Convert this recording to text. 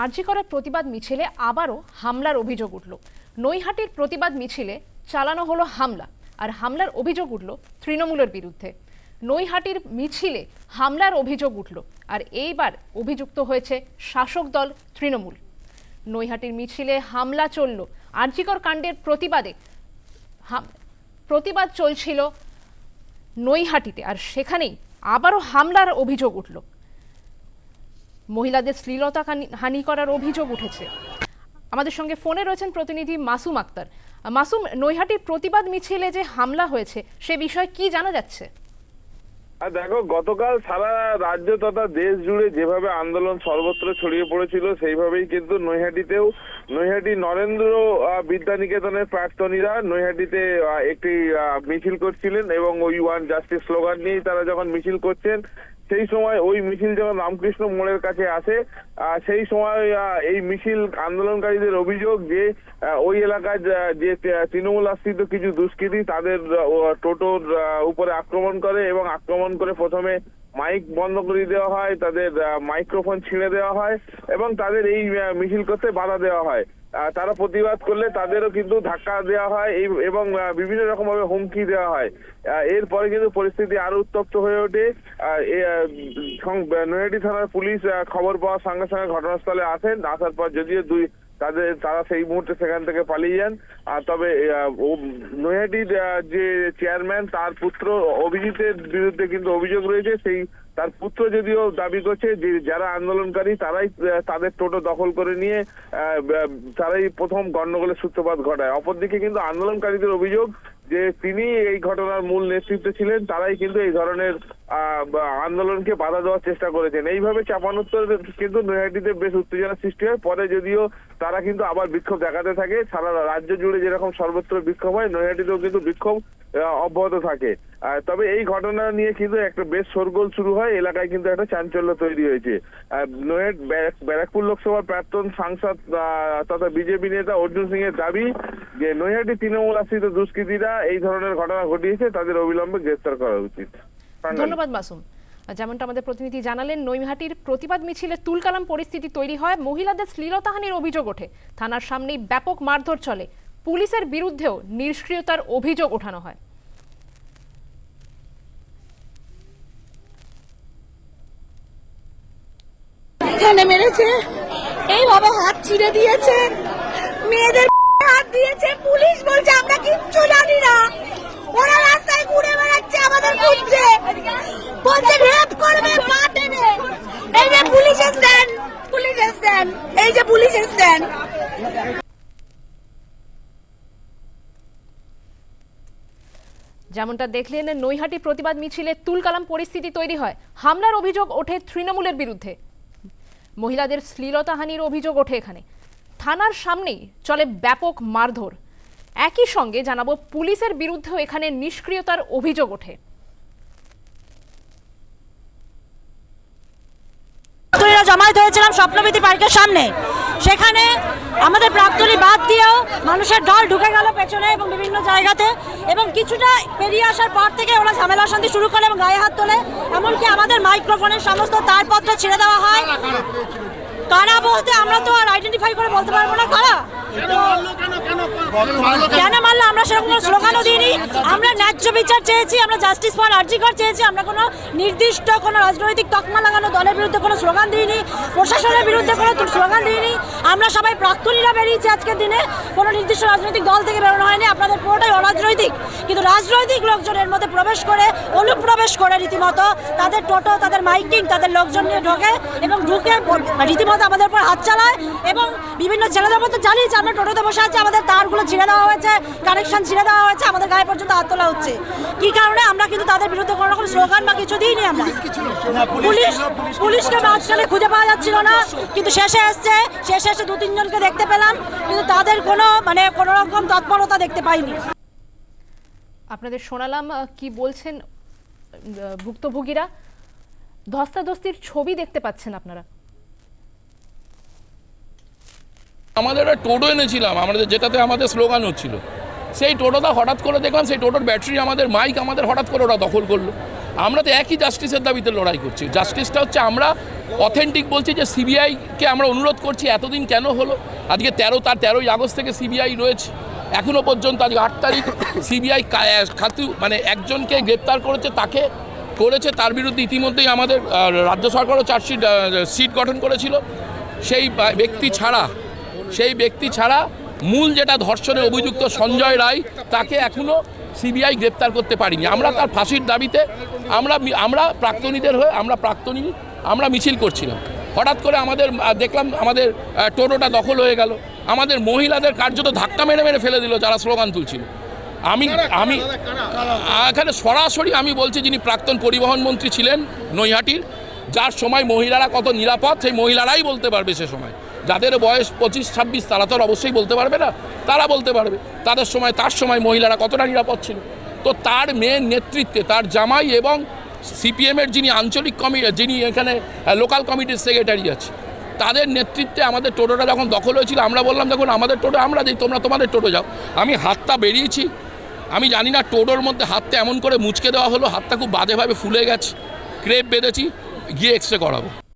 আরজি করার প্রতিবাদ মিছিলে আবারও হামলার অভিযোগ উঠল। নৈহাটির প্রতিবাদ মিছিলে চালানো হলো হামলা আর হামলার অভিযোগ উঠল তৃণমূলের বিরুদ্ধে। নৈহাটির মিছিলে হামলার অভিযোগ উঠল আর এইবার অভিযুক্ত হয়েছে শাসক দল তৃণমূল। নৈহাটির মিছিলে হামলা চলল। আরজিকর কাণ্ডের প্রতিবাদে প্রতিবাদ চলছিল নৈহাটিতে আর সেখানেই আবারও হামলার অভিযোগ উঠল। মহিলাদের শ্লীলতা হানি- করার অভিযোগ উঠেছে। আমাদের সঙ্গে ফোনে রয়েছেন প্রতিনিধি মাসুম আক্তার। মাসুম, নৈহাটির প্রতিবাদ মিছিলে যে হামলা হয়েছে, সে বিষয়ে কি জানা যাচ্ছে? দেখো, গতকাল সারা রাজ্য তথা দেশ জুড়ে যেভাবে আন্দোলন সর্বত্র ছড়িয়ে পড়েছিল, সেইভাবেই কিন্তু নৈহাটিতেও, নৈহাটি নরেন্দ্র বিদ্যানিকেতনের প্রাক্তনীরা নৈহাটিতে একটি মিছিল করছিলেন এবং ওই ওয়ান জাস্টিস স্লোগান নিয়েই তারা যখন মিছিল করছেন সেই সময় ওই মিছিল যখন রামকৃষ্ণ মোড়ের কাছে আসে সেই সময় এই মিছিল আন্দোলনকারীদের অভিযোগ যে ওই এলাকায় যা- তৃণমূল আশ্রিত কিছু দুষ্কৃতী তাদের টোটোর উপরে আক্রমণ করে এবং আক্রমণ করে প্রথমে মাইক বন্ধ করে দেওয়া হয়, তাদের মাইক্রোফোন ছিঁড়ে দেওয়া হয় এবং তাদের এই মিছিল করতে বাধা দেওয়া হয়। তারা প্রতিবাদ করলে তাদেরও কিন্তু ধাক্কা দেওয়া হয়, এই- এবং বিভিন্ন রকম ভাবে হুমকি দেওয়া হয়। এরপরে কিন্তু পরিস্থিতি আরও উত্তপ্ত হয়ে ওঠে। নৈহাটি থানার পুলিশ খবর পাওয়ার সঙ্গে সঙ্গে ঘটনাস্থলে আসেন। আসার পর যদিও দুই, তাদের, তারা সেই মুহূর্তে সেখান থেকে পালিয়ে যান। আর তবে নৈহাটির যে চেয়ারম্যান তার পুত্র অভিজিতের বিরুদ্ধে কিন্তু অভিযোগ রয়েছে। সেই তার পুত্র যদিও দাবি করছে যে যারা আন্দোলনকারী তারাই তাদের টোটো দখল করে নিয়ে তারাই প্রথম গন্ডগোলের সূত্রপাত ঘটায়। অপরদিকে কিন্তু আন্দোলনকারীদের অভিযোগ যে তিনি এই ঘটনার মূল নেতৃত্বে ছিলেন, তারাই কিন্তু এই ধরনের আন্দোলনকে বাধা দেওয়ার চেষ্টা করেছেন। এইভাবে চাপানোত্তর কিন্তু নৈহাটিতে বেশ উত্তেজনা সৃষ্টি হয়। পরে যদিও তারা কিন্তু আবার বিক্ষোভ দেখাতে থাকে। সারা রাজ্য জুড়ে যেরকম সর্বত্র বিক্ষোভ হয়, নৈহাটিতেও কিন্তু বিক্ষোভ অব্যাহত থাকে। তবে এই ঘটনা নিয়ে কিন্তু একটা বেশ শোরগোল শুরু হয়। এলাকায় কিন্তু একটা চাঞ্চল্য তৈরি হয়েছে। নৈহাট ব্যারাকপুর লোকসভার প্রাক্তন সাংসদ তথা বিজেপি নেতা অর্জুন সিং এর দাবি যে নৈহাটি তৃণমূল আশ্রিত দুষ্কৃতীরা এই ধরনের ঘটনা ঘটিয়েছে তাদের অবিলম্বে গ্রেফতার করা উচিত। ধন্যবাদ মাসুম। যেমনটা আমাদের প্রতিনিধি জানালেন নৈহাটির প্রতিবাদ মিছিলে তুলকালাম পরিস্থিতি তৈরি হয় মহিলাদের শ্লীলতাহানির অভিযোগ ওঠে। থানার সামনেই ব্যাপক মারধর চলে। পুলিশের বিরুদ্ধেও নিষ্ক্রিয়তার অভিযোগ ওঠানো হয়। এখানে মেরেছে এইভাবে হাত ছিঁড়ে দিয়েছে মেয়েদের দিয়েছে, পুলিশ বলছে, আমরা কিচ্ছু জানি না। ওরা রাস্তায় ঘুরে বেড়াচ্ছে আমাদের খুঁজছে বলছে রেপ করবে, পা এই যে পুলিশ পুলিশ এই যে পুলিশ যেমনটা দেখলেন, নৈহাটি প্রতিবাদ মিছিলে তুলকালাম পরিস্থিতি তৈরি হয়। হামলার অভিযোগ ওঠে তৃণমূলের বিরুদ্ধে। মহিলাদের শ্লীলতাহানির অভিযোগ ওঠে এখানে। থানার সামনেই চলে ব্যাপক মারধর। একই সঙ্গে জানাব, পুলিশের বিরুদ্ধেও এখানে নিষ্ক্রিয়তার অভিযোগ ওঠে। জমায়েত হয়েছিলাম স্বপ্নবিধি পার্কের সামনে। সেখানে আমাদের প্রাক্তনী বাদ দিয়েও মানুষের দল ঢুকে গেল পেছনে এবং বিভিন্ন জায়গাতে এবং কিছুটা পেরিয়ে আসার পর থেকে ওরা ঝামেলা শান্তি শুরু করে এবং গায়ে হাত তোলে। এমনকি আমাদের মাইক্রোফোনের সমস্ত তারপত্র ছেড়ে দেওয়া হয়। কারা বলতে? আমরা তো আর আইডেন্টিফাই করে বলতে পারব না কারা? কেন মারলো আমরা সেরকম কোনো স্লোগানও দিইনি। আমরা ন্যায্য বিচার চেয়েছি আমরা জাস্টিস ফর আর্জিকর চেয়েছি আমরা কোনো নির্দিষ্ট কোনো রাজনৈতিক তকমা লাগানো দলের বিরুদ্ধে কোনো স্লোগান দিইনি প্রশাসনের বিরুদ্ধে কোনো স্লোগান দিইনি। আমরা সবাই প্রাক্তনীরা বেরিয়েছি আজকের দিনে। কোনো নির্দিষ্ট রাজনৈতিক দল থেকে বেরোনো হয়নি আপনাদের পুরোটাই অরাজনৈতিক। কিন্তু রাজনৈতিক লোকজন এর মধ্যে প্রবেশ করে অনুপ্রবেশ করে রীতিমতো। তাদের টোটো তাদের মাইকিং তাদের লোকজন নিয়ে ঢোকে এবং ঢুকে রীতিমতো আমাদের উপর হাত চালায় এবং বিভিন্ন ছেলেদের মতো জানিয়েছে আমরা টোটোতে বসে আছি আমাদের তারগুলো ছিঁড়ে দেওয়া হয়েছে কানেকশন ছিঁড়ে দেওয়া হয়েছে আমাদের গায়ে পর্যন্ত হাত তোলা হচ্ছে। কি কারণে? আমরা কিন্তু তাদের বিরুদ্ধে কোনো রকম স্লোগান বা কিছু দিইনি আমরা। পুলিশ পুলিশকে মাঝখানে খুঁজে পাওয়া যাচ্ছিল না কিন্তু শেষে এসছে শেষে এসে দু তিনজনকে দেখতে পেলাম কিন্তু তাদের কোনো মানে কোনো রকম তৎপরতা দেখতে পাইনি। আপনাদের শোনালাম কি বলছেন ভুক্তভোগীরা? ধস্তাধস্তির ছবি দেখতে পাচ্ছেন আপনারা। আমাদের একটা টোটো এনেছিলাম, আমাদের যেটাতে আমাদের স্লোগান হচ্ছিল। সেই টোটোটা হঠাৎ করে দেখলাম, সেই টোটোর ব্যাটারি আমাদের মাইক আমাদের হঠাৎ করে ওরা দখল করল। আমরা তো একই জাস্টিসের দাবিতে লড়াই করছি। জাস্টিসটা হচ্ছে আমরা অথেন্টিক বলছি যে সিবিআইকে আমরা অনুরোধ করছি, এতদিন কেন হলো? আজকে তেরো, তার তেরোই আগস্ট থেকে সিবিআই রয়েছে। এখনও পর্যন্ত আজকে আট তারিখ সিবিআই খাতু মানে একজনকে গ্রেপ্তার করেছে, তাকে করেছে। তার বিরুদ্ধে ইতিমধ্যেই আমাদের রাজ্য সরকারও চার্জশিট সিট গঠন করেছিল। সেই ব্যক্তি ছাড়া সেই ব্যক্তি ছাড়া মূল যেটা ধর্ষণে অভিযুক্ত সঞ্জয় রায় তাকে এখনও সিবিআই গ্রেপ্তার করতে পারিনি। আমরা তার ফাঁসির দাবিতে আমরা আমরা প্রাক্তনীদের হয়ে আমরা প্রাক্তনী আমরা মিছিল করছিলাম। হঠাৎ করে আমাদের দেখলাম আমাদের টোটোটা দখল হয়ে গেল। আমাদের মহিলাদের কার্যত ধাক্কা মেরে মেরে ফেলে দিল যারা স্লোগান তুলছিল। আমি আমি এখানে সরাসরি আমি বলছি যিনি প্রাক্তন পরিবহন মন্ত্রী ছিলেন নৈহাটির যার সময় মহিলারা কত নিরাপদ সেই মহিলারাই বলতে পারবে সে সময়। যাদের বয়স পঁচিশ, ছাব্বিশ, তারা তো অবশ্যই বলতে পারবে না। তারা বলতে পারবে, তাদের সময়, তার সময় মহিলারা কতটা নিরাপদ ছিল। তো তার মেয়ের নেতৃত্বে, তার জামাই এবং সিপিএমের যিনি আঞ্চলিক কমিটি যিনি এখানে লোকাল কমিটির সেক্রেটারি আছে, তাদের নেতৃত্বে আমাদের টোটোটা যখন দখল হয়েছিল, আমরা বললাম, দেখুন, আমাদের টোটো আমরা দিই, তোমরা তোমাদের টোটো যাও। আমি হাতটা বেরিয়েছি। আমি জানি না টোটোর মধ্যে হাতটা এমন করে মুচকে দেওয়া হলো, হাতটা খুব বাজেভাবে ফুলে গেছে। ক্রেপ বেঁধেছি, গিয়ে এক্স রে করাবো।